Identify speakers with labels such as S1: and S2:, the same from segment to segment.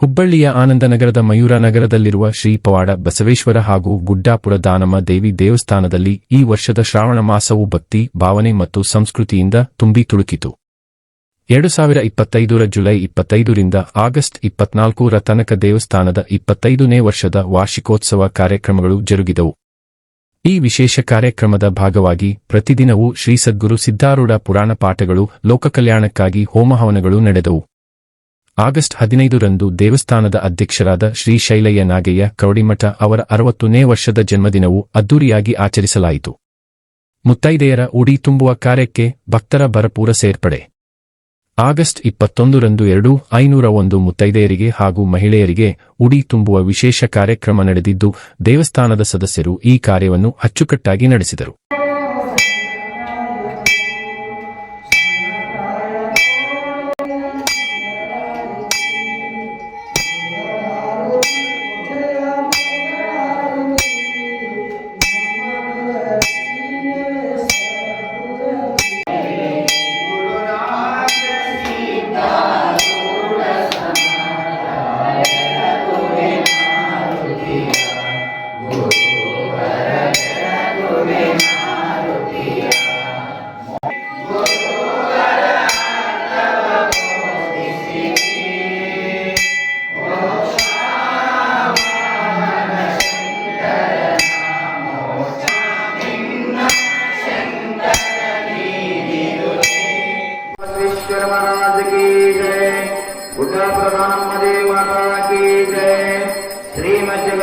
S1: ಹುಬ್ಬಳ್ಳಿಯ ಆನಂದನಗರದ ಮಯೂರ ನಗರದಲ್ಲಿರುವ ಶ್ರೀ ಪವಾಡ ಬಸವೇಶ್ವರ ಹಾಗೂ ಗುಡ್ಡಾಪುರ ದಾನಮ್ಮ ದೇವಿ ದೇವಸ್ಥಾನದಲ್ಲಿ ಈ ವರ್ಷದ ಶ್ರಾವಣ ಮಾಸವು ಭಕ್ತಿ, ಭಾವನೆ ಮತ್ತು ಸಂಸ್ಕೃತಿಯಿಂದ ತುಂಬಿ ತುಳುಕಿತು. ಎರಡು ಸಾವಿರ ಇಪ್ಪತ್ತೈದರ ಜುಲೈ ಇಪ್ಪತ್ತೈದರಿಂದ ಆಗಸ್ಟ್ ಇಪ್ಪತ್ನಾಲ್ಕರ ತನಕ ದೇವಸ್ಥಾನದ ಇಪ್ಪತ್ತೈದನೇ ವರ್ಷದ ವಾರ್ಷಿಕೋತ್ಸವ ಕಾರ್ಯಕ್ರಮಗಳು ಜರುಗಿದವು. ಈ ವಿಶೇಷ ಕಾರ್ಯಕ್ರಮದ ಭಾಗವಾಗಿ ಪ್ರತಿದಿನವೂ ಶ್ರೀ ಸದ್ಗುರು ಸಿದ್ಧಾರೂಢ ಪುರಾಣ ಪಾಠಗಳು, ಲೋಕಕಲ್ಯಾಣಕ್ಕಾಗಿ ಹೋಮಹವನಗಳು ನಡೆದವು. ಆಗಸ್ಟ್ ಹದಿನೈದರಂದು ದೇವಸ್ಥಾನದ ಅಧ್ಯಕ್ಷರಾದ ಶ್ರೀ ಶೈಲಯ್ಯ ನಾಗಯ್ಯ ಕೌಡಿಮಠ ಅವರ ಅರವತ್ತನೇ ವರ್ಷದ ಜನ್ಮದಿನವು ಅದ್ದೂರಿಯಾಗಿ ಆಚರಿಸಲಾಯಿತು. ಮುತ್ತೈದೆಯರ ಉಡಿ ತುಂಬುವ ಕಾರ್ಯಕ್ಕೆ ಭಕ್ತರ ಭರಪೂರ ಸೇರ್ಪಡೆ. ಆಗಸ್ಟ್ ಇಪ್ಪತ್ತೊಂದರಂದು ಎರಡು ಐನೂರ ಒಂದು ಮುತ್ತೈದೆಯರಿಗೆ ಹಾಗೂ ಮಹಿಳೆಯರಿಗೆ ಉಡಿ ತುಂಬುವ ವಿಶೇಷ ಕಾರ್ಯಕ್ರಮ ನಡೆದಿದ್ದು, ದೇವಸ್ಥಾನದ ಸದಸ್ಯರು ಈ ಕಾರ್ಯವನ್ನು ಅಚ್ಚುಕಟ್ಟಾಗಿ ನಡೆಸಿದರು.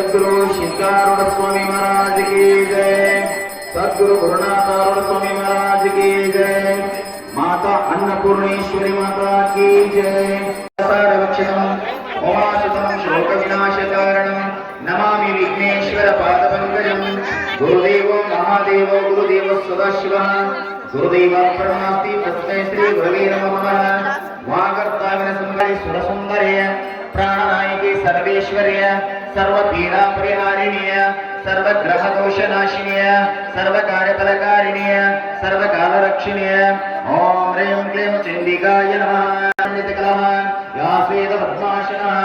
S2: ಜಗದ್ಗುರು ಸಿದ್ಧಾರೂಢ ಸ್ವಾಮಿ ಮಹಾರಾಜಿಗೆ ಜಯ ಸದ್ಗುರು ಗುರುನಾಥಾರೂಢ ಸ್ವಾಮಿ ಮಹಾರಾಜಿಗೆ ಜಯ ಮಾತಾ ಅನ್ನಪೂರ್ಣೇಶ್ವರಿ ಮಾತಾ ಕೀ ಜಯ ರಕ್ಷಣಂ ಉಮಾಸುತಂ ಶೋಕ ವಿನಾಶಕಾರಣಂ ನಮಾಮಿ ವಿಘ್ನೇಶ್ವರ ಪಾದಪಂಕಜಂ ಗುರುದೇವ ಮಹಾದೇವ ಗುರುದೇವ ಸದಾಶಿವ ಗುರುದೇವ ಪರಮಾಸ್ತಿ ತಸ್ಮೈ ಶ್ರೀ ಗುರವೇ ನಮಃ ವಾಗರ್ತಾವಿನ ಸುಂದರಿ ಸುರಸುಂದರೆಯ सर्वेश्वर्य सर्वपीडा परिहारिणीय सर्वग्रहदोषनाशिनीय सर्वकार्यफलकारिणीय, सर्वकालरक्षिणीय। ॐ ह्रीं क्लीं चण्डिकाय नमः। या श्वेतपद्माशनः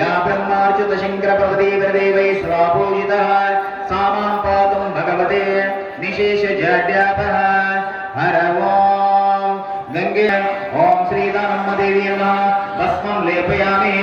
S2: या ब्रह्मार्चितशङ्करप्रभदेवदेवैः सदा पूजितः सा माँ पातुं भगवते निशेषजाड्यापः हर ॐ गङ्गे ॐ श्रीरामदेवी नमः। भस्मं लेपयामि।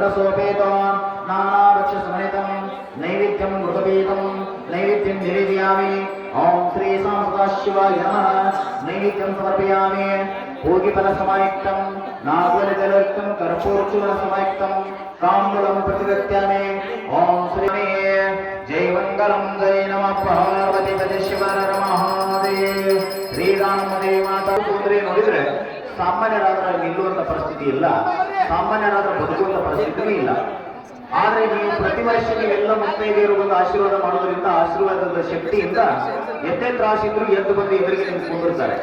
S2: नैवेद्यं सत्रसोपेतं नानावृक्षसमनितं नैवेद्यं मृगपीतं नैवेद्यं निवेदयामि ॐ श्री सां सदाशिवाय नमः नैवेद्यं समर्पयामि भोगिफलसमायुक्तं नागुलजलयुक्तं कर्पूरचूर्णसमायुक्तं ताम्बूलं प्रतिगत्यामि ॐ श्री जय मङ्गलं जय नमः पार्वतीपति ಶಿವರ ಮಹಾದೇವ್ ಶ್ರೀರಾಮದೇ ಮಾತಾ ಅಂದ್ರೆ ನೋಡಿದ್ರೆ ಸಾಮಾನ್ಯರಾದ್ರೆ ನಿಲ್ಲುವಂತ ಪರಿಸ್ಥಿತಿ ಇಲ್ಲ ಸಾಮಾನ್ಯರಾದ್ರೆ ಬದುಕುವಂತ ಪರಿಸ್ಥಿತಿನೂ ಇಲ್ಲ ಆದ್ರೆ ನೀವು ಪ್ರತಿ ವರ್ಷ ನೀವೆಲ್ಲ ಮುತ್ತೈದೆಯರು ಬಂದು ಆಶೀರ್ವಾದ ಮಾಡೋದ್ರಿಂದ ಆಶೀರ್ವಾದದ ಶಕ್ತಿಯಿಂದ ಎಷ್ಟೇ ತ್ರಾಸಿದ್ರು ಎದ್ದು ಬಂದು ಎದುರಿಗೆ ನಿಂತು ಕುಂದಿರ್ತಾರೆ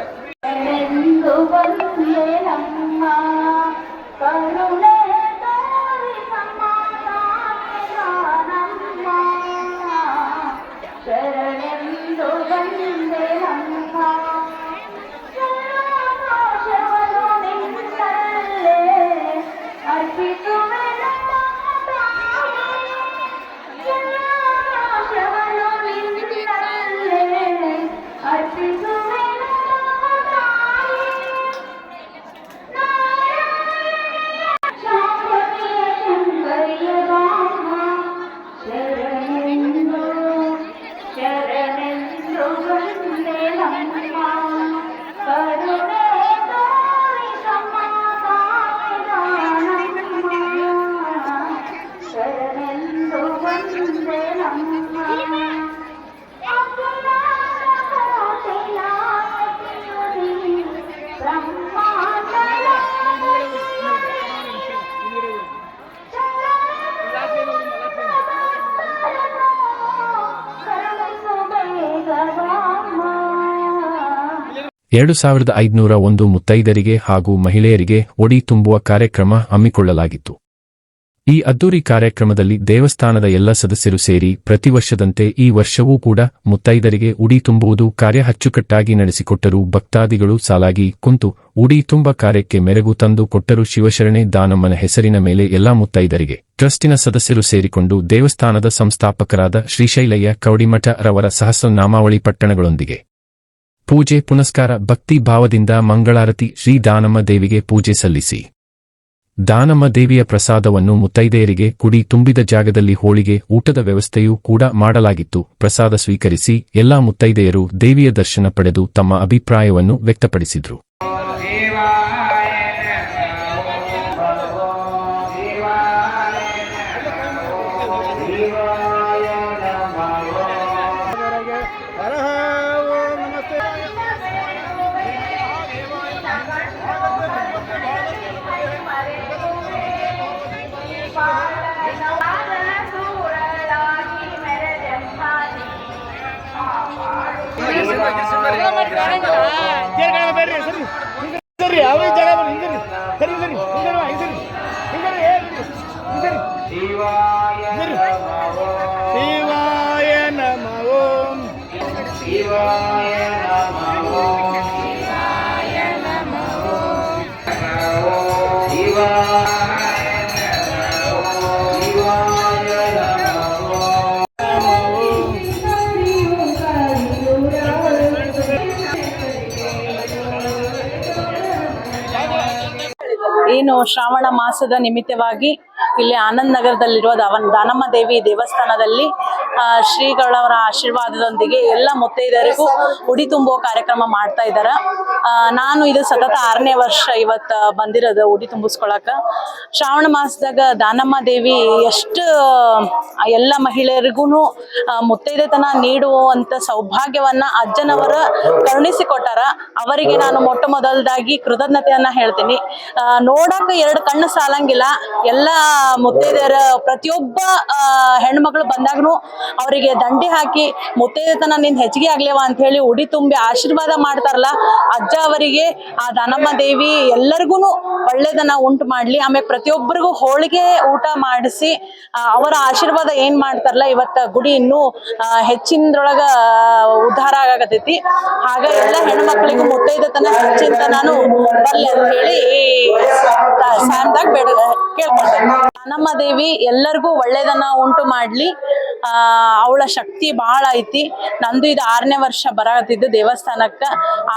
S1: ಎರಡು ಸಾವಿರದ ಐದುನೂರ ಒಂದು ಮುತ್ತೈದರಿಗೆ ಹಾಗೂ ಮಹಿಳೆಯರಿಗೆ ಒಡಿ ತುಂಬುವ ಕಾರ್ಯಕ್ರಮ ಹಮ್ಮಿಕೊಳ್ಳಲಾಗಿತ್ತು. ಈ ಅದ್ದೂರಿ ಕಾರ್ಯಕ್ರಮದಲ್ಲಿ ದೇವಸ್ಥಾನದ ಎಲ್ಲ ಸದಸ್ಯರು ಸೇರಿ ಪ್ರತಿ ವರ್ಷದಂತೆ ಈ ವರ್ಷವೂ ಕೂಡ ಮುತ್ತೈದರಿಗೆ ಉಡಿ ತುಂಬುವುದು ಕಾರ್ಯ ಅಚ್ಚುಕಟ್ಟಾಗಿ ನಡೆಸಿಕೊಟ್ಟರು ಭಕ್ತಾದಿಗಳು ಸಾಲಾಗಿ ಕುಂತು ಉಡಿ ತುಂಬ ಕಾರ್ಯಕ್ಕೆ ಮೆರಗು ತಂದು ಕೊಟ್ಟರು ಶಿವಶರಣೆ ದಾನಮ್ಮನ ಹೆಸರಿನ ಮೇಲೆ ಎಲ್ಲಾ ಮುತ್ತೈದರಿಗೆ, ಟ್ರಸ್ಟಿನ ಸದಸ್ಯರು ಸೇರಿಕೊಂಡು ದೇವಸ್ಥಾನದ ಸಂಸ್ಥಾಪಕರಾದ ಶ್ರೀಶೈಲಯ್ಯ ಕೌಡಿಮಠ ರವರ ಸಹಸ್ರನಾಮಾವಳಿ ಪಟ್ಟಣಗಳೊಂದಿಗೆ ಪೂಜೆ ಪುನಸ್ಕಾರ ಭಕ್ತಿ ಭಾವದಿಂದ ಮಂಗಳಾರತಿ ಶ್ರೀ ದಾನಮ್ಮ ದೇವಿಗೆ ಪೂಜೆ ಸಲ್ಲಿಸಿ. ದಾನಮ್ಮ ದೇವಿಯ ಪ್ರಸಾದವನ್ನು ಮುತ್ತೈದೆಯರಿಗೆ ಕುಡಿ ತುಂಬಿದ ಜಾಗದಲ್ಲಿ ಹೋಳಿಗೆ, ಊಟದ ವ್ಯವಸ್ಥೆಯೂ ಕೂಡ ಮಾಡಲಾಗಿತ್ತು. ಪ್ರಸಾದ ಸ್ವೀಕರಿಸಿ ಎಲ್ಲಾ ಮುತ್ತೈದೆಯರು ದೇವಿಯ ದರ್ಶನ ಪಡೆದು ತಮ್ಮ ಅಭಿಪ್ರಾಯವನ್ನು ವ್ಯಕ್ತಪಡಿಸಿದ್ರು.
S3: ಸರಿ ಅವ್ರಿಗೆ ಜಾಗ ಬನ್ನಿ
S4: ಏನು ಶ್ರಾವಣ ಮಾಸದ ನಿಮಿತ್ತವಾಗಿ ಇಲ್ಲಿ ಆನಂದ್ ನಗರದಲ್ಲಿರುವ ದಾನಮ್ಮ ದೇವಿ ದೇವಸ್ಥಾನದಲ್ಲಿ ಶ್ರೀಗಳವರ ಆಶೀರ್ವಾದದೊಂದಿಗೆ ಎಲ್ಲ ಮುತ್ತೈದರಿಗೂ ಉಡಿ ತುಂಬುವ ಕಾರ್ಯಕ್ರಮ ಮಾಡ್ತಾ ಇದ್ದಾರೆ ನಾನು ಇದು ಸತತ ಆರನೇ ವರ್ಷ ಇವತ್ತು ಬಂದಿರೋದು ಉಡಿ ತುಂಬಿಸ್ಕೊಳಕ. ಶ್ರಾವಣ ಮಾಸದಾಗ ದಾನಮ್ಮ ದೇವಿ ಎಷ್ಟು ಎಲ್ಲ ಮಹಿಳೆಯರಿಗೂ ಮುತ್ತೈದೆತನ ನೀಡುವಂತ ಸೌಭಾಗ್ಯವನ್ನ ಅಜ್ಜನವರ ಕರುಣಿಸಿಕೊಟ್ಟಾರ. ಅವರಿಗೆ ನಾನು ಮೊಟ್ಟ ಮೊದಲದಾಗಿ ಕೃತಜ್ಞತೆಯನ್ನ ಹೇಳ್ತೀನಿ. ಆ, ನೋಡಾಕ ಎರಡು ಕಣ್ಣು ಸಾಲಂಗಿಲ್ಲ. ಎಲ್ಲ ಮುತ್ತೈದೆಯರ ಪ್ರತಿಯೊಬ್ಬ ಹೆಣ್ಮಕ್ಳು ಬಂದಾಗ್ನು ಅವರಿಗೆ ದಂಡೆ ಹಾಕಿ ಮುತ್ತೈದೆತನ ನಿನ್ ಹೆಚ್ಚಿಗೆ ಆಗ್ಲೇವಾ ಅಂತ ಹೇಳಿ ಉಡಿ ತುಂಬಿ ಆಶೀರ್ವಾದ ಮಾಡ್ತಾರಲ್ಲ, ಅಜ್ಜ ಅವರಿಗೆ, ಆ ದಾನಮ್ಮ ದೇವಿ ಎಲ್ಲರಿಗೂ ಒಳ್ಳೇದನ್ನ ಉಂಟು ಮಾಡ್ಲಿ. ಆಮೇಲೆ ಪ್ರತಿಯೊಬ್ಬರಿಗೂ ಹೋಳಿಗೆ ಊಟ ಮಾಡಿಸಿ ಅವರ ಆಶೀರ್ವಾದ ಏನ್ ಮಾಡ್ತಾರಲ್ಲ, ಇವತ್ತ ಗುಡಿ ಇನ್ನೂ ಹೆಚ್ಚಿನದ್ರೊಳಗ ಉದ್ಧಾರ ಆಗತೈತಿ ಹಾಗ ಎಲ್ಲ ಹೆಣ್ಮಕ್ಳಿಗೂ ಮುತ್ತೈದತನ ಹೆಚ್ಚಿನ ನಾನು ಬರ್ಲಿ ಅಂತ ಹೇಳಿ ಸ್ಯಾಮ್ದಾಗ ಬೇಡ ನಮ್ಮ ದೇವಿ ಎಲ್ಲರಿಗೂ ಒಳ್ಳೇದನ್ನ ಉಂಟು ಮಾಡ್ಲಿ. ಅವಳ ಶಕ್ತಿ ಬಹಳ ಐತಿ. ನಂದು ಇದು ಆರನೇ ವರ್ಷ ಬರತ್ತಿದ್ದು ದೇವಸ್ಥಾನಕ್ಕ.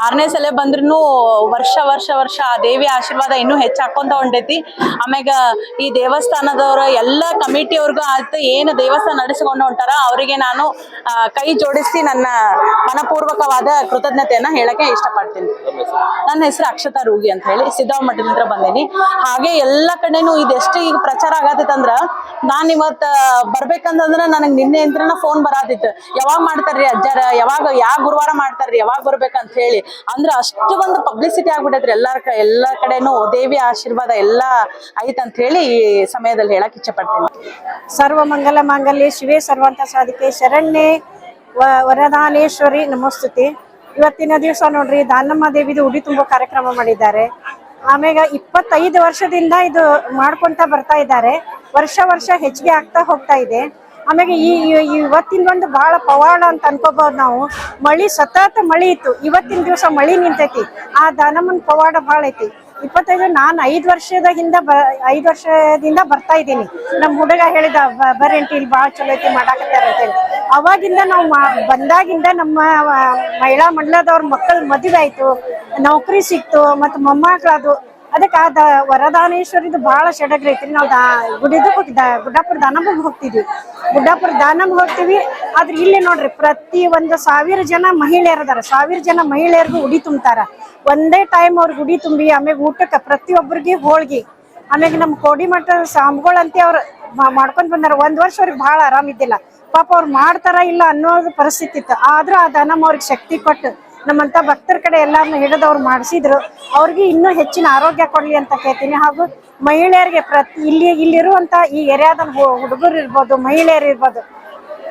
S4: ಆರನೇ ಸಲ ಬಂದ್ರೂ ವರ್ಷ ವರ್ಷ ವರ್ಷ ಆ ದೇವಿ ಆಶೀರ್ವಾದ ಇನ್ನೂ ಹೆಚ್ಚಾಕೊಂತ ಹೊಂಟೈತಿ. ಆಮ್ಯಾಗ ಈ ದೇವಸ್ಥಾನದವ್ರ ಎಲ್ಲ ಕಮಿಟಿಯವ್ರಿಗೂ ಆಯ್ತು ಏನು ದೇವಸ್ಥಾನ ನಡೆಸಿಕೊಂಡು ಹೊಂಟಾರ, ಅವರಿಗೆ ನಾನು ಕೈ ಜೋಡಿಸಿ ನನ್ನ ಮನಪೂರ್ವಕವಾದ ಕೃತಜ್ಞತೆಯನ್ನ ಹೇಳಕ್ಕೆ ಇಷ್ಟಪಡ್ತೀನಿ. ನನ್ನ ಹೆಸರು ಅಕ್ಷತಾ ರೂಗಿ ಅಂತ ಹೇಳಿ ಸಿದ್ದಾವ್ ಮಠದಿಂದ ಬಂದೀನಿ. ಹಾಗೆ ಎಲ್ಲ ಕಡೆನೂ ಇದೆಷ್ಟು ಈಗ ಪ್ರಚಾರ ಆಗತ್ತಂದ್ರ, ನಾನ್ ಇವತ್ತ ಬರ್ಬೇಕಂತಂದ್ರ ನನಗೆ ನಿನ್ನೆ ಇಂತ್ರನ ಫೋನ್ ಬರಾತಿತ್ತು ಯಾವಾಗ ಮಾಡ್ತಾರ್ರಿ ಅಜ್ಜಾರ? ಯಾವಾಗ, ಯಾವ ಗುರುವಾರ ಮಾಡ್ತಾರ್ರಿ? ಯಾವಾಗ ಬರ್ಬೇಕಂತ ಹೇಳಿ. ಅಂದ್ರ ಅಷ್ಟು ಒಂದು ಪಬ್ಲಿಸಿಟಿ ಆಗ್ಬಿಟ್ಟೈತ್ರಿ ಎಲ್ಲಾರ ಎಲ್ಲ ಕಡೆನೂ ದೇವಿ ಆಶೀರ್ವಾದ ಎಲ್ಲ ಐತಂತ ಹೇಳಿ ಈ ಸಮಯದಲ್ಲಿ ಹೇಳಕ್ ಇಚ್ಛಪಡ್ತೀನಿ.
S5: ಸರ್ವ ಮಂಗಲ ಮಾಂಗಲ್ಯ ಶಿವೇ ಸರ್ವಂತ ಸಾಧಿಕೆ ಶರಣ್ಯ ವರದಾನೇಶ್ವರಿ ನಮಸ್ತುತಿ. ಇವತ್ತಿನ ದಿವಸ ನೋಡ್ರಿ ದಾನಮ್ಮ ದೇವಿದು ಉಡಿ ತುಂಬೋ ಕಾರ್ಯಕ್ರಮ ಮಾಡಿದ್ದಾರೆ. ಆಮ್ಯಾಗ ಇಪ್ಪತ್ತೈದು ವರ್ಷದಿಂದ ಇದು ಮಾಡ್ಕೊಂತ ಬರ್ತಾ ಇದ್ದಾರೆ. ವರ್ಷ ವರ್ಷ ಹೆಚ್ಚಿಗೆ ಆಗ್ತಾ ಹೋಗ್ತಾ ಇದೆ. ಆಮ್ಯಾಗ ಈ ಇವತ್ತಿನ ಒಂದು ಬಹಳ ಪವಾಡ ಅಂತ ಅನ್ಕೋಬಹುದು ನಾವು. ಮಳಿ ಸತತ ಮಳಿ ಇತ್ತು. ಇವತ್ತಿನ ದಿವಸ ಮಳಿ ನಿಂತೈತಿ. ಆ ದಾನಮ್ಮನ ಪವಾಡ ಬಹಳ ಐತಿ. ಇಪ್ಪತ್ತೈದು ನಾನು ಐದು ವರ್ಷದ ಹಿಂದೆ ಬ ಐದು ವರ್ಷದಿಂದ ಬರ್ತಾ ಇದ್ದೀನಿ. ನಮ್ಮ ಹುಡುಗ ಹೇಳಿದ ಬರೇಂಟಿ ಇಲ್ಲಿ ಭಾಳ ಚಲೋ ಐತಿ, ಮಾಡಾಕತ್ತಾರ ಅಂತೇಳಿ. ಅವಾಗಿಂದ ನಾವು ಬಂದಾಗಿಂದ ನಮ್ಮ ಮಹಿಳಾ ಮಂಡಲದವ್ರ ಮಕ್ಕಳ ಮದುವೆ ಆಯ್ತು. ನೌಕರಿ ಸಿಕ್ತು, ಮತ್ತು ಮೊಮ್ಮಕ್ಕಳದು ಅದಕ್ಕೆ ಆ ದ ವರದಾನೇಶ್ವರಿದು ಭಾಳ ಸಡಗ್ರ ಐತ್ರಿ ನಾವು ದಾ ಗುಡಿದು ಗುಡ್ಡಾಪುರ ದಾನಮ್ಮಗೆ ಹೋಗ್ತಿದ್ವಿ. ಗುಡ್ಡಾಪುರ ದಾನಮ್ಗೆ ಹೋಗ್ತೀವಿ. ಆದ್ರೆ ಇಲ್ಲಿ ನೋಡ್ರಿ ಪ್ರತಿ ಒಂದು ಸಾವಿರ ಜನ ಮಹಿಳೆಯರು ಅದಾರ. ಸಾವಿರ ಜನ ಮಹಿಳೆಯರಿಗೂ ಉಡಿ ತುಂಬತಾರ. ಒಂದೇ ಟೈಮ್ ಅವ್ರಿಗೆ ಉಡಿ ತುಂಬಿ ಆಮ್ಯಾಗ ಊಟಕ್ಕೆ ಪ್ರತಿಯೊಬ್ಬರಿಗೆ ಹೋಳ್ಗಿ. ಆಮ್ಯಾಗ ನಮ್ಮ ಕೋಡಿಮಠ ಸ್ವಾಮಿಗಳಂತೆ ಅವ್ರು ಮಾಡ್ಕೊಂಡ್ ಬಂದಾರ. ಒಂದ್ ವರ್ಷ ಅವ್ರಿಗೆ ಭಾಳ ಆರಾಮಿದ್ದಿಲ್ಲ ಪಾಪ ಅವ್ರು ಮಾಡ್ತಾರ ಇಲ್ಲ ಅನ್ನೋದು ಪರಿಸ್ಥಿತಿ ಇತ್ತು. ಆದ್ರೂ ಆ ದಾನಮ್ಮ ಅವ್ರಿಗೆ ಶಕ್ತಿ ಕೊಟ್ಟು ನಮ್ಮಂತ ಭಕ್ತರ ಕಡೆ ಎಲ್ಲಾರನ್ನ ಹಿಡಿದು ಅವ್ರು ಮಾಡಿಸಿದ್ರು. ಅವ್ರಿಗೆ ಇನ್ನೂ ಹೆಚ್ಚಿನ ಆರೋಗ್ಯ ಕೊಡ್ಲಿ ಅಂತ ಕೇಳ್ತೀನಿ. ಹಾಗೂ ಮಹಿಳೆಯರಿಗೆ ಪ್ರತಿ ಇಲ್ಲಿ, ಇಲ್ಲಿರುವಂತ ಈ ಏರಿಯಾದ ಹುಡುಗರು ಇರ್ಬೋದು, ಮಹಿಳೆಯರು ಇರ್ಬೋದು,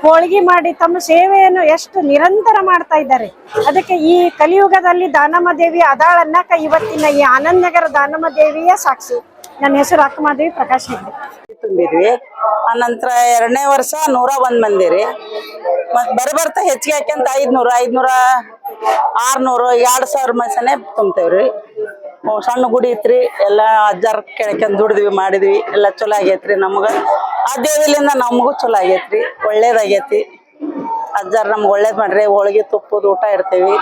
S5: ಹೋಳಿಗೆ ಮಾಡಿ ತಮ್ಮ ಸೇವೆಯನ್ನು ಎಷ್ಟು ನಿರಂತರ ಮಾಡ್ತಾ ಇದ್ದಾರೆ. ಅದಕ್ಕೆ ಈ ಕಲಿಯುಗದಲ್ಲಿ ದಾನಮ್ಮ ದೇವಿ ಅದಾಳ ಅನ್ನಕ ಇವತ್ತಿನ ಈ ಆನಂದ್ ನಗರ ದಾನಮ್ಮ ದೇವಿಯ ಸಾಕ್ಷಿ. ನನ್ನ ಹೆಸರು ಅಕ್ಕಮಾದೇವಿ ಪ್ರಕಾಶ್ ಹೆಗ್ಡೆ.
S4: ತುಂಬಿದ್ವಿ. ಆನಂತರ ಎರಡನೇ ವರ್ಷ ನೂರ ಒಂದ್ ಮಂದಿ ರೀ. ಮತ್ ಬರ ಬರ್ತಾ ಹೆಚ್ಚಿಗೆ ಹಾಕ್ಯಂತ ಐದ್ನೂರ ಐದ್ನೂರ ಆರ್ನೂರು, ಎರಡು ಸಾವಿರ ಮಸನೆ ತುಂಬ್ತೇವ್ರಿ. ಸಣ್ಣ ಗುಡಿ ಐತ್ರಿ, ಎಲ್ಲ ಅಜ್ಜಾರ್ ಕೆಳಕೊಂಡ್ ದುಡಿದ್ವಿ, ಮಾಡಿದ್ವಿ, ಎಲ್ಲ ಚಲೋ ಆಗೈತ್ರಿ ನಮ್ಗ. ಆ ದೇವಿಲಿಂದ ನಮಗೂ ಚಲೋ ಆಗೈತ್ರಿ, ಒಳ್ಳೇದಾಗೈತಿ. ಅಜ್ಜಾರ್ ನಮ್ಗೆ ಒಳ್ಳೇದ್ ಮಾಡ್ರಿ, ಹೋಳಿಗೆ ತುಪ್ಪದ ಊಟ ಇರ್ತೇವಿ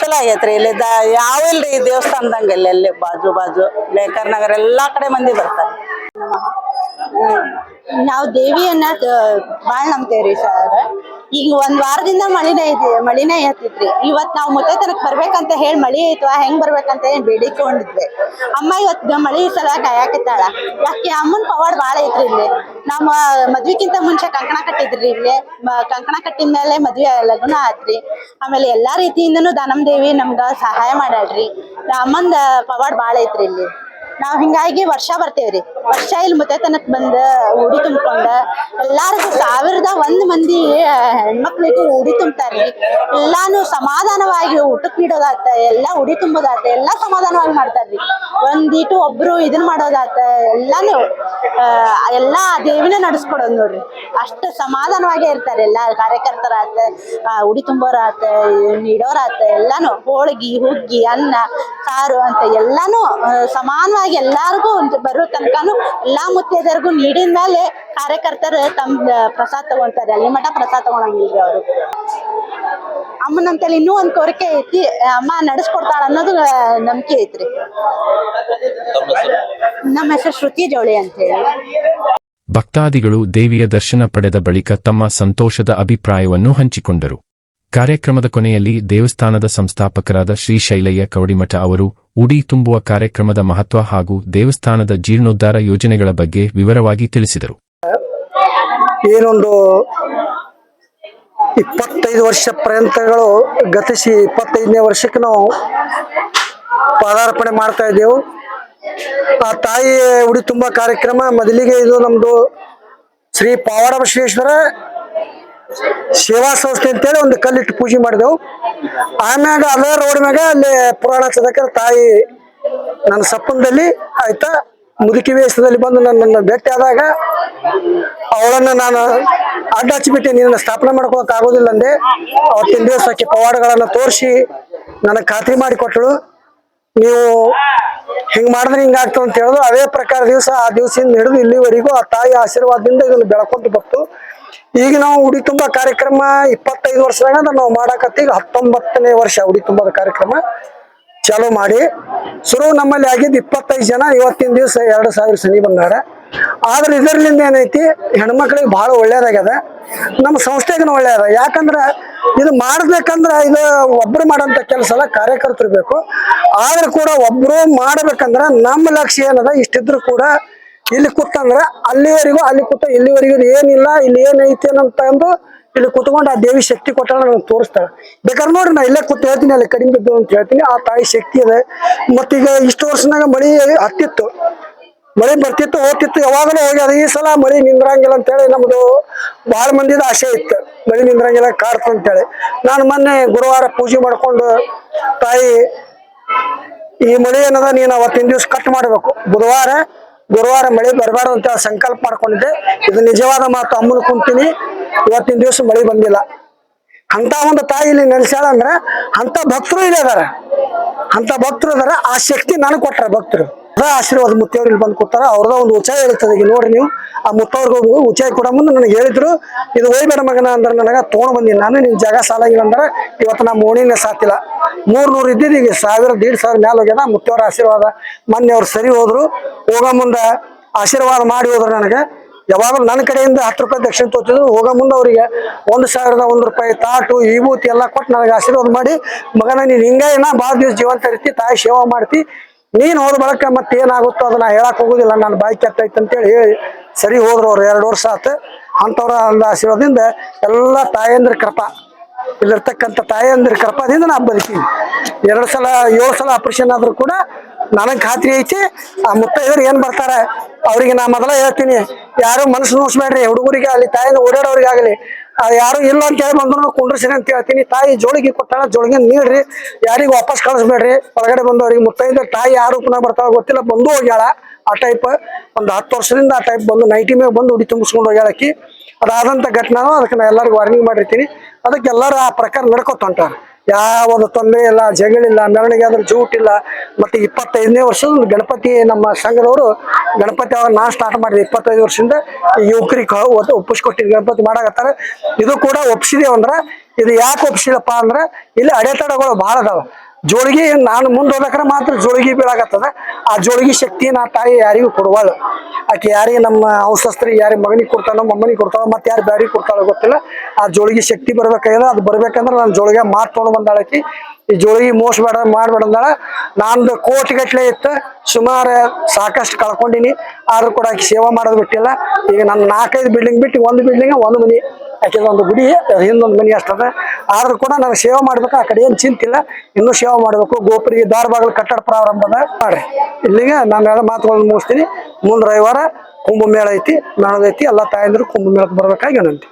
S4: ಚಲೋ ಆಗೈತ್ರಿ, ಇಲ್ಲಿ ದ, ಯಾವ ಇಲ್ರಿ ದೇವಸ್ಥಾನದಂಗೆ ಅಲ್ಲಿ ಬಾಜು ಬಾಜು ಲೇಕರ್ ನಗರ, ಎಲ್ಲಾ ಕಡೆ ಮಂದಿ ಬರ್ತಾರೆ.
S6: ನಾವು ದೇವಿಯನ್ನ ಭಾಳ ನಂಬ್ತೇವ್ರಿ ಸರ್. ಈಗ ಒಂದ್ ವಾರದಿಂದ ಮಳಿನೇ ಐತಿ ಮಳಿನೇ ಐತಿತ್ರಿ ಇವತ್ ನಾವು ಮುತ್ತೈತನಕ್ ಬರ್ಬೇಕಂತ ಹೇಳಿ ಮಳಿ ಐತವಾ ಹೆಂಗ್ ಬರ್ಬೇಕಂತ ಏನ್ ಬೇಡಿಕೊಂಡಿದ್ವಿ. ಅಮ್ಮ ಇವತ್ ಮಳಿ ಸಲ ಕಾಯಾಕಿತ್ತಾಳ. ಯಾಕೆ ಅಮ್ಮನ್ ಪವಾಡ್ ಬಾಳ ಐತ್ರಿ ಇಲ್ಲಿ. ನಮ್ಮ ಮದ್ವಿಕ್ಕಿಂತ ಮುಂಚೆ ಕಂಕಣ ಕಟ್ಟಿದ್ರಿ ಇಲ್ಲಿ. ಕಂಕಣ ಕಟ್ಟಿದ ಮೇಲೆ ಮದ್ವೆ, ಲಗ್ನ ಆತ್ರಿ. ಆಮೇಲೆ ಎಲ್ಲಾ ರೀತಿಯಿಂದನು ದಾನಮ್ ದೇವಿ ನಮ್ಗ ಸಹಾಯ ಮಾಡಾಳ್ರಿ ಅಮ್ಮಂದ ಪವಾಡ್ ಬಾಳ ಐತ್ರಿ ಇಲ್ಲಿ. ನಾವ್ ಹಿಂಗಾಗಿ ವರ್ಷ ಬರ್ತೇವ್ರಿ. ವರ್ಷ ಇಲ್ಲಿ ಮುತ್ತೈತನಕ್ ಬಂದ ಉಡಿ ತುಂಬಿಕೊಂಡ ಎಲ್ಲಾರ್ಗು ಸಾವಿರದ ಒಂದ್ ಮಂದಿ ಹೆಣ್ಮಕ್ಳಿಗೂ ಉಡಿ ತುಂಬ್ತಾರ್ರಿ. ಎಲ್ಲಾನು ಸಮಾಧಾನವಾಗಿ ಊಟಕ್ ನೀಡೋದಾತ ಎಲ್ಲಾ ಉಡಿ ತುಂಬೋದಾತ, ಎಲ್ಲಾ ಸಮಾಧಾನವಾಗಿ ಮಾಡ್ತಾರ್ರಿ. ಒಂದೀಟು ಒಬ್ರು ಇದನ್ ಮಾಡೋದಾತ, ಎಲ್ಲಾನು ಎಲ್ಲಾ ದೇವಿನ ನಡ್ಸ್ಕೊಡೋದ್ ನೋಡ್ರಿ. ಅಷ್ಟ ಸಮಾಧಾನವಾಗಿ ಇರ್ತಾರೆ ಎಲ್ಲಾ ಕಾರ್ಯಕರ್ತರಾತ ಆತ ಉಡಿ ತುಂಬೋರಾತ, ನೀಡೋರಾತ, ಎಲ್ಲಾನು ಹೋಳಿಗೆ, ಹುಗ್ಗಿ, ಅನ್ನ, ಸಾರು ಅಂತ ಎಲ್ಲಾನು ಸಮಾನವಾಗಿ ಎಲ್ಲಾರ್ಗು ಒಂದ್ ಬರೋ ತನಕನು ಎಲ್ಲಾ ಮುತ್ತೈದೆಯರ್ಗು ನೀಡಿದ ಮೇಲೆ ಕಾರ್ಯಕರ್ತರು ತಮ್ಮ ಪ್ರಸಾದ ತಗೊಂತಾರೆ ಅಲ್ಲಿ ಮಠ ಪ್ರಸಾದ ತಗೊಳಂಗಿಲ್ರಿ ಅವರು. ಅಮ್ಮನಂತಲ್ಲಿ ಇನ್ನೂ ಒಂದ್ ಕೋರಿಕೆ ಐತಿ. ಅಮ್ಮ ನಡೆಸ್ಕೊಡ್ತಾಳ ಅನ್ನೋದು ನಂಬಿಕೆ ಐತ್ರಿ. ನಮ್ಮ ಹೆಸರು ಶ್ರುತಿ ಜೋಳಿ ಅಂತ ಹೇಳಿ
S1: ಭಕ್ತಾದಿಗಳು ದೇವಿಯ ದರ್ಶನ ಪಡೆದ ಬಳಿಕ ತಮ್ಮ ಸಂತೋಷದ ಅಭಿಪ್ರಾಯವನ್ನು ಹಂಚಿಕೊಂಡರು. ಕಾರ್ಯಕ್ರಮದ ಕೊನೆಯಲ್ಲಿ ದೇವಸ್ಥಾನದ ಸಂಸ್ಥಾಪಕರಾದ ಶ್ರೀ ಶೈಲಯ್ಯ ಕವಡಿಮಠ ಅವರು ಉಡಿ ತುಂಬುವ ಕಾರ್ಯಕ್ರಮದ ಮಹತ್ವ ಹಾಗೂ ದೇವಸ್ಥಾನದ ಜೀರ್ಣೋದ್ಧಾರ ಯೋಜನೆಗಳ ಬಗ್ಗೆ ವಿವರವಾಗಿ ತಿಳಿಸಿದರು.
S7: ಏನೊಂದು ಇಪ್ಪತ್ತೈದು ವರ್ಷ ಪರ್ಯಂತಗಳು ಗತಿಸಿ ಇಪ್ಪತ್ತೈದನೇ ವರ್ಷಕ್ಕೆ ನಾವು ಪಾದಾರ್ಪಣೆ ಮಾಡ್ತಾ ಇದ್ದೆವು. ಆ ತಾಯಿ ಉಡಿ ತುಂಬ ಕಾರ್ಯಕ್ರಮ ಮೊದಲಿಗೆ ಇದು ನಮ್ದು ಶ್ರೀ ಪಾವಡ ಬಸವೇಶ್ವರ ಸೇವಾ ಸಂಸ್ಥೆ ಅಂತೇಳಿ ಒಂದು ಕಲ್ಲಿಟ್ಟು ಪೂಜೆ ಮಾಡಿದೆವು. ಆಮ್ಯಾಗ ಅದೇ ರೋಡ್ ಮ್ಯಾಗ ಅಲ್ಲಿ ಪುರಾಣ ಚದಕ ತಾಯಿ ನನ್ನ ಸಪ್ಪನದಲ್ಲಿ ಆಯ್ತಾ ಮುದುಕಿ ವೇಷದಲ್ಲಿ ಬಂದು ನನ್ನ ಭೇಟಿ ಆದಾಗ ಅವಳನ್ನ ನಾನು ಅಡ್ಡ ಹಚ್ಚಿಬಿಟ್ಟೆ ನಿನ್ನ ಸ್ಥಾಪನೆ ಮಾಡ್ಕೊಳಕ್ ಆಗೋದಿಲ್ಲ ಅಂದೆ. ಅವತ್ತಿನ ದಿವಸ ಆಕೆ ಪವಾಡಗಳನ್ನ ತೋರಿಸಿ ನನಗೆ ಖಾತ್ರಿ ಮಾಡಿ ಕೊಟ್ಟಳು. ನೀವು ಹಿಂಗ್ ಮಾಡಿದ್ರೆ ಹಿಂಗಾಗ್ತದೆ ಅಂತ ಹೇಳಿದ್ರು ಅದೇ ಪ್ರಕಾರ ದಿವಸ ಆ ದಿವಸದಿಂದ ಹಿಡಿದು ಇಲ್ಲಿವರೆಗೂ ಆ ತಾಯಿ ಆಶೀರ್ವಾದದಿಂದ ಇದನ್ನು ಬೆಳ್ಕೊಂಡು ಬಂತು. ಈಗ ನಾವು ಉಡಿ ತುಂಬ ಕಾರ್ಯಕ್ರಮ ಇಪ್ಪತ್ತೈದು ವರ್ಷದಾಗ ನಾವು ಮಾಡಾಕತ್ತೀಗ ಹತ್ತೊಂಬತ್ತನೇ ವರ್ಷ ಉಡಿ ತುಂಬದ ಕಾರ್ಯಕ್ರಮ ಚಾಲೂ ಮಾಡಿ. ಶುರು ನಮ್ಮಲ್ಲಿ ಆಗಿದ್ದು ಇಪ್ಪತ್ತೈದು ಜನ, ಇವತ್ತಿನ ದಿವಸ ಎರಡು ಸಾವಿರ ಸನಿ ಬಂದಾರ ಆದ್ರೆ ಇದರಿಂದ ಏನೈತಿ, ಹೆಣ್ಮಕ್ಳಿಗೆ ಬಹಳ ಒಳ್ಳೇದಾಗ್ಯದ. ನಮ್ಮ ಸಂಸ್ಥೆಗೂ ಒಳ್ಳೇದ. ಯಾಕಂದ್ರೆ ಇದು ಮಾಡ್ಬೇಕಂದ್ರ ಇದು ಒಬ್ರು ಮಾಡೋಂಥ ಕೆಲಸ ಅಲ್ಲ, ಕಾರ್ಯಕರ್ತರು ಬೇಕು. ಆದ್ರೂ ಕೂಡ ಒಬ್ರು ಮಾಡ್ಬೇಕಂದ್ರ ನಮ್ಮ ಲಕ್ಷ್ಯ ಏನದ, ಇಷ್ಟಿದ್ರು ಕೂಡ ಇಲ್ಲಿ ಕೂತಂದ್ರೆ ಅಲ್ಲಿವರೆಗೂ, ಅಲ್ಲಿ ಕೂತ ಇಲ್ಲಿವರೆಗೂ ಏನಿಲ್ಲ, ಇಲ್ಲಿ ಏನೈತಿ ಅಂತ ಅಂದು ಇಲ್ಲಿ ಕುತ್ಕೊಂಡು ಆ ದೇವಿ ಶಕ್ತಿ ಕೊಟ್ಟಾಳ ನನಗೆ ತೋರಿಸ್ತಾಳೆ ಬೇಕಾದ್ರೆ ನೋಡ್ರಿ, ನಾ ಇಲ್ಲೇ ಕೂತ್ ಹೇಳ್ತೀನಿ, ಅಲ್ಲಿ ಕಡಿಮೆ ಬಿದ್ದು ಅಂತ ಹೇಳ್ತೀನಿ. ಆ ತಾಯಿ ಶಕ್ತಿ ಇದೆ. ಮತ್ತೀಗ ಇಷ್ಟು ವರ್ಷನಾಗ ಮಳಿ ಹತ್ತಿತ್ತು. ಮಳೆ ಬರ್ತಿತ್ತು, ಹೋಗ್ತಿತ್ತು. ಯಾವಾಗಲೂ ಹೋಗ್ಯದ ಈ ಸಲ ಮಳಿ ನಿಂದ್ರಂಗಿಲ್ಲ ಅಂತೇಳಿ ನಮ್ದು ಬಹಳ ಮಂದಿದ ಆಸೆ ಇತ್ತು. ಮಳಿ ನಿಂದ್ರಂಗಿಲ್ಲ ಕಾರ್ತ ಅಂತೇಳಿ. ನಾನು ಮೊನ್ನೆ ಗುರುವಾರ ಪೂಜೆ ಮಾಡ್ಕೊಂಡು ತಾಯಿ, ಈ ಮಳೆ ಏನದ, ನೀನು ಅವತ್ತಿನ ದಿವಸ ಕಟ್ ಮಾಡಬೇಕು. ಬುಧವಾರ ಗುರುವಾರ ಮಳೆ ಬರಬಾರ್ದು ಅಂತ ಸಂಕಲ್ಪ ಮಾಡ್ಕೊಂಡಿದ್ದೆ. ಇದು ನಿಜವಾದ ಮಾತು, ಅಮ್ಮನ ಕುಂತೀನಿ. ಇವತ್ತಿನ ದಿವಸ ಮಳೆ ಬಂದಿಲ್ಲ. ಅಂತ ಒಂದು ತಾಯಿ ಇಲ್ಲಿ ನೆಲೆಸ್ಯಾಳ ಅಂದ್ರೆ ಅಂತ ಭಕ್ತರು ಇಲ್ಲಿ ಅದಾರ ಅಂತ ಭಕ್ತರು ಅದಾರ ಆ ಶಕ್ತಿ ನನಗೆ ಕೊಟ್ಟಾರ ಭಕ್ತರು. ಆಶೀರ್ವಾದ ಮುತ್ತವ್ರು ಇಲ್ಲಿ ಬಂದು ಕೊಡ್ತಾರ. ಅವ್ರದ ಒಂದು ಉಚಾಯ ಇರ್ತದೆ ಈಗ ನೋಡ್ರಿ ನೀವು, ಆ ಮುತ್ತವ್ರಿಗೆ ಹೋಗಿ ಉಚಾಯ ಕೊಡ ಮುಂದೆ ನನಗೆ ಹೇಳಿದ್ರು, ಇದು ಒಯ್ಬೇಡ ಮಗನ ಅಂದ್ರೆ ನನಗೆ ತೊಗೊಂಡು ಬಂದೀನಿ ನಾನು ನಿನ್ ಜಾಗ ಸಾಲಾಗಿಲ್ಲ ಅಂದ್ರೆ ಇವತ್ತು ನಮ್ಮ ಓಣಿನೇ ಸಾತಿಲ್ಲ. ಮೂರ್ ನೂರು ಇದ್ದಿದ್ದು ಈಗ ಸಾವಿರ, ದೀಡ್ ಸಾವಿರ ಮ್ಯಾಲ ಹೋಗ್ಯದ. ಮುತ್ತವ್ರ ಆಶೀರ್ವಾದ ಮೊನ್ನೆ ಅವ್ರು ಸರಿ ಹೋದ್ರು. ಹೋಗೋ ಮುಂದೆ ಆಶೀರ್ವಾದ ಮಾಡಿ ಹೋದ್ರು ನನಗೆ. ಯಾವಾಗಲೂ ನನ್ನ ಕಡೆಯಿಂದ ಹತ್ತು ರೂಪಾಯಿ ದಕ್ಷಿಣ ತೋತಿದ್ರು. ಹೋಗೋ ಮುಂದೆ ಅವರಿಗೆ ಒಂದು ಸಾವಿರದ ಒಂದು ರೂಪಾಯಿ ತಾಟು ವಿಭೂತಿ ಎಲ್ಲ ಕೊಟ್ಟು ನನಗೆ ಆಶೀರ್ವಾದ ಮಾಡಿ, ಮಗನ ನೀನು ಹಿಂಗೆ ಏನ ಭಾಳ ದಿವಸ ಜೀವಂತ ಇರ್ತಿ, ತಾಯಿ ಸೇವಾ ಮಾಡ್ತಿ. ನೀನು ಹೋದ ಬಳಕ ಮತ್ತೆ ಏನಾಗುತ್ತೋ ಅದನ್ನ ಹೇಳಕ್ ಹೋಗುದಿಲ್ಲ. ನನ್ನ ಬಾಯಿ ಕೆಟ್ಟೈತೆ ಅಂತೇಳಿ ಹೇಳಿ ಸರಿ ಹೋದ್ರು ಅವ್ರು ಎರಡು ವರ್ಷ ಆತು. ಅಂತವ್ರ ಒಂದು ಆಶೀರ್ವಾದದಿಂದ ಎಲ್ಲ ತಾಯಂದ್ರ ಕೃಪಾ. ಇಲ್ಲಿರ್ತಕ್ಕಂಥ ತಾಯಂದ್ರ ಕೃಪಾದಿಂದ ನಾ ಬದುಕೀನಿ. ಎರಡು ಸಲ, ಏಳು ಸಲ ಆಪರೇಷನ್ ಆದ್ರೂ ಕೂಡ ನನಗೆ ಖಾತ್ರಿ ಐತಿ. ಆ ಮುತ್ತೈದರು ಏನ್ ಬರ್ತಾರೆ? ಅವ್ರಿಗೆ ನಾ ಮೊದಲ ಹೇಳ್ತೀನಿ. ಯಾರು ಮನಸ್ಸು ನೋಡ್ಸ್ಬೇಡ್ರಿ ಹುಡುಗರಿಗೆ ಅಲ್ಲಿ ತಾಯಿನ ಓಡಾಡೋರಿಗಾಗಲಿ ಯಾರು ಇಲ್ಲ ಅಂತ ಹೇಳಿ ಬಂದ್ರು ಕುಂಡ್ರಿಸಿರಿ ಅಂತ ಹೇಳ್ತೀನಿ. ತಾಯಿ ಜೋಳಿಗೆ ಕೊಟ್ಟಾಳ, ಜೋಳಿಗೆ ನೀಡ್ರಿ. ಯಾರಿಗೂ ವಾಪಸ್ ಕಳಿಸ್ಬೇಡ್ರಿ. ಹೊರಗಡೆ ಬಂದವ್ರಿಗೆ ಮುತ್ತೈದ ತಾಯಿ ಯಾರು ಪುನಃ ಬರ್ತಾವ ಗೊತ್ತಿಲ್ಲ. ಬಂದು ಹೋಗ್ಯಾಳ ಆ ಟೈಪ್ ಒಂದು ಹತ್ತು ವರ್ಷದಿಂದ ಆ ಟೈಪ್ ಬಂದು ನೈಟಿ ಮೇಲೆ ಬಂದು ಉಡಿ ತುಂಬಿಸ್ಕೊಂಡು ಹೋಗ್ಯಾಳ ಆಕಿ. ಅದಾದಂಥ ಘಟನೆ ಅದಕ್ಕೆ ನಾ ಎಲ್ಲರಿಗೂ ವಾರ್ನಿಂಗ್ ಮಾಡಿರ್ತೀನಿ. ಅದಕ್ಕೆ ಎಲ್ಲರೂ ಆ ಪ್ರಕಾರ ನಡ್ಕೊತ ಹೊಂಟಾರ. ಯಾವುದು ತೊಂದರೆ ಇಲ್ಲ ಜಗಳಿಲ್ಲ ಮೆರವಣಿಗೆ ಆದ್ರೆ ಜೂಟ್ ಇಲ್ಲ. ಮತ್ತೆ ಇಪ್ಪತ್ತೈದನೇ ವರ್ಷದ ಗಣಪತಿ ನಮ್ಮ ಸಂಘದವರು ಗಣಪತಿ ಅವಾಗ ನಾನು ಸ್ಟಾರ್ಟ್ ಮಾಡಿದೆ ಇಪ್ಪತ್ತೈದು ವರ್ಷದಿಂದ. ಯುವಕರಿಗೆ ಒಪ್ಪಿಸ್ಕೊಟ್ಟಿದ್ದು ಗಣಪತಿ ಮಾಡಾಕತ್ತಾರ. ಇದು ಕೂಡ ಒಪ್ಸಿದೇವು ಅಂದ್ರ, ಇದು ಯಾಕೆ ಒಪ್ಸಿದಪ್ಪ ಅಂದ್ರೆ, ಇಲ್ಲಿ ಅಡೆತಡೆಗಳು ಬಹಳ ಅದಾವ. ಜೋಳಿಗೆ ನಾನು ಮುಂದೆ ಮಾತ್ರ ಜೋಳಿಗೆ ಬೀಳಾಗತ್ತದ ಆ ಜೋಳಿಗೆ ಶಕ್ತಿ ನಾ ತಾಯಿ ಯಾರಿಗೂ ಕೊಡುವಳು. ಆಕೆ ಯಾರಿಗೆ ನಮ್ಮ ವಂಶಸ್ಥರಿಗೆ ಯಾರಿಗೆ ಮಗನಿಗೆ ಕೊಡ್ತಾಳೋ ಮಮ್ಮನಿಗೆ ಕೊಡ್ತಾಳೋ, ಮತ್ತೆ ಯಾರು ಬ್ಯಾರಿಗೆ ಕೊಡ್ತಾಳೋ ಗೊತ್ತಿಲ್ಲ. ಆ ಜೋಳಿಗೆ ಶಕ್ತಿ ಬರ್ಬೇಕಾಗ್ಯದ. ಅದು ಬರ್ಬೇಕಂದ್ರೆ ನಾನು ಜೋಳಿಗೆ ಮಾತು ತೊಗೊಂಡು ಬಂದಾಳಕಿ ಈ ಜೋಳಿಗೆ ಮೋಸ ಬೇಡ, ಮಾಡ್ಬೇಡ ಅಂದಾಳ. ನಂದು ಕೋಟಿ ಗಟ್ಲೆ ಇತ್ತು. ಸುಮಾರು ಸಾಕಷ್ಟು ಕಳ್ಕೊಂಡಿನಿ. ಆದ್ರೂ ಕೂಡ ಆಕೆ ಸೇವಾ ಮಾಡೋದು ಬಿಟ್ಟಿಲ್ಲ. ಈಗ ನನ್ನ ನಾಲ್ಕೈದು ಬಿಲ್ಡಿಂಗ್ ಬಿಟ್ಟು ಒಂದು ಬಿಲ್ಡಿಂಗ್ ಒಂದು ಮನಿ. ಆಕೆದ ಒಂದು ಗುಡಿ, ಹಿಂದೊಂದು ಮನಿ ಅಷ್ಟದ ಆದ್ರೂ ಕೂಡ ನಾನು ಸೇವೆ ಮಾಡ್ಬೇಕು, ಆ ಕಡೆ ಏನು ಚಿಂತಿಲ್ಲ ಇನ್ನೂ ಸೇವೆ ಮಾಡಬೇಕು. ಗೋಪುರಿಗೆ ದಾರ ಬಾಗಿಲು ಕಟ್ಟಡ ಪ್ರಾರಂಭದ ಮಾಡ್ರಿ. ಇಲ್ಲಿಗೆ ನಾನು ಎಲ್ಲ ಮಾತುಗಳನ್ನು ಮುಗಿಸ್ತೀನಿ. ಮುಂದೆ ರವಿವಾರ ಕುಂಭಮೇಳ ಐತಿ ಮೇಳದೈತಿ ಎಲ್ಲ ತಾಯಂದ್ರು ಕುಂಭಮೇಳಕ್ಕೆ ಬರ್ಬೇಕಾಗಿ ವಿನಂತಿ.